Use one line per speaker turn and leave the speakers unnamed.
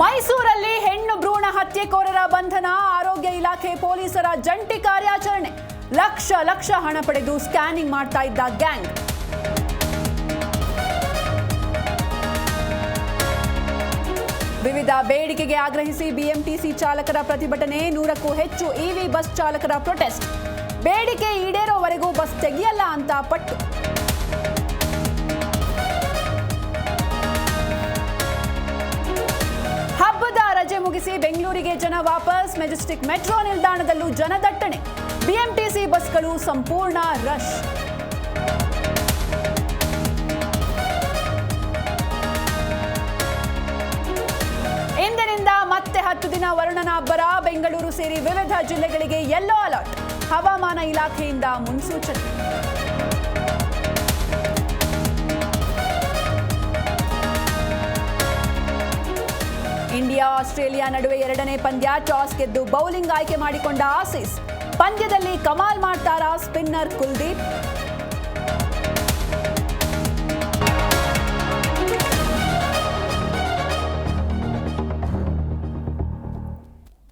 ಮೈಸೂರಲ್ಲಿ ಹೆಣ್ಣು ಭ್ರೂಣ ಹತ್ಯೆಕೋರರ ಬಂಧನ, ಆರೋಗ್ಯ ಇಲಾಖೆ ಪೊಲೀಸರ ಜಂಟಿ ಕಾರ್ಯಾಚರಣೆ. ಲಕ್ಷ ಲಕ್ಷ ಹಣ ಪಡೆದು ಸ್ಕ್ಯಾನಿಂಗ್ ಮಾಡ್ತಾ ಇದ್ದ ಗ್ಯಾಂಗ್. ವಿವಿಧ ಬೇಡಿಕೆಗೆ ಆಗ್ರಹಿಸಿ ಬಿಎಂಟಿಸಿ ಚಾಲಕರ ಪ್ರತಿಭಟನೆ, ನೂರಕ್ಕೂ ಹೆಚ್ಚು ಇವಿ ಬಸ್ ಚಾಲಕರ ಪ್ರೊಟೆಸ್ಟ್. ಬೇಡಿಕೆ ಈಡೇರೋವರೆಗೂ ಬಸ್ ತೆಗೆಯಲ್ಲ ಅಂತ ಪಟ್ಟು. ಮುಗಿಸಿ ಬೆಂಗಳೂರಿಗೆ ಜನ ವಾಪಸ್. ಮೆಜೆಸ್ಟಿಕ್ ಮೆಟ್ರೋ ನಿಲ್ದಾಣದಲ್ಲೂ ಜನದಟ್ಟಣೆ. ಬಿಎಂಟಿಸಿ ಬಸ್ಗಳು ಸಂಪೂರ್ಣ ರಶ್. ಇಂದಿನಿಂದ ಮತ್ತೆ ಹತ್ತು ದಿನ ವರುಣನ ಅಬ್ಬರ ಬೆಂಗಳೂರು ಸೇರಿ ವಿವಿಧ ಜಿಲ್ಲೆಗಳಿಗೆ ಯೆಲ್ಲೋ ಅಲರ್ಟ್ ಹವಾಮಾನ ಇಲಾಖೆಯಿಂದ ಮುನ್ಸೂಚನೆ. ಇಂಡಿಯಾ, ಆಸ್ಟ್ರೇಲಿಯಾ ನಡುವೆ ಎರಡನೇ ಪಂದ್ಯ, ಟಾಸ್ ಗೆದ್ದು ಬೌಲಿಂಗ್ ಆಯ್ಕೆ ಮಾಡಿಕೊಂಡ ಆಸೀಸ್. ಪಂದ್ಯದಲ್ಲಿ ಕಮಾಲ್ ಮಾಡ್ತಾರಾ ಸ್ಪಿನ್ನರ್ ಕುಲ್ದೀಪ್.